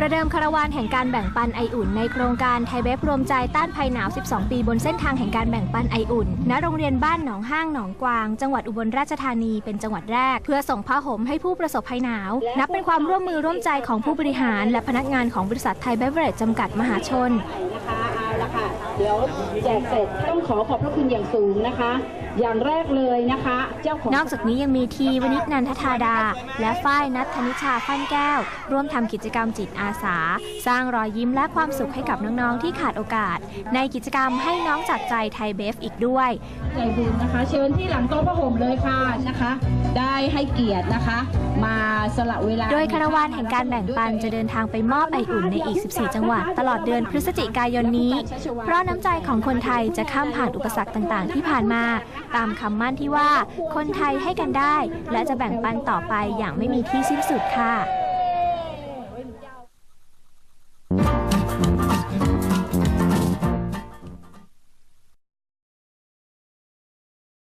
ประเดิมคาราวานแห่งการแบ่งปันไออุ่นในโครงการไทยเบฟรวมใจต้านภัยหนาว 12 ปีบนเส้นทางแห่งการแบ่งปันไออุ่น ณ โรงเรียนบ้านหนองห้างหนองกวาง จังหวัดอุบลราชธานีเป็นจังหวัดแรก เพื่อส่งผ้าห่มให้ผู้ประสบภัยหนาว นับเป็นความร่วมมือร่วมใจของผู้บริหาร และพนักงานของบริษัทไทยเบเวอเรจจำกัดมหาชน เดี๋ยวแจกเสร็จต้องขอขอบพระคุณอย่างสูงนะคะ อย่างแรกเลยนะคะ เจ้าของนอกจากนี้ยังมีทีวนิชนันทธาดา และฝ้ายนัทธนิชาฟั่นแก้ว ร่วมทำกิจกรรมจิตอาสา สร้างรอยยิ้มและความสุขให้กับน้องๆที่ขาดโอกาส ในกิจกรรมให้น้องจากใจไทยเบฟอีกด้วยใจบุญนะคะ เชิญที่หลังโต๊ะพระห่มเลยค่ะนะคะ ได้ให้เกียรตินะคะ มาสละเวลา โดยคาราวานแห่งการแบ่งปันจะเดินทางไปมอบไออุ่นในอีก 14 จังหวัด ตลอดเดือนพฤศจิกายนนี้ เพราะน้ำใจของคนไทยจะข้ามผ่านอุปสรรคต่างๆ ที่ผ่านมา ตามคำมั่นที่ว่า คนไทยให้กันได้ และจะแบ่งปันต่อไปอย่างไม่มีที่สิ้นสุดค่ะ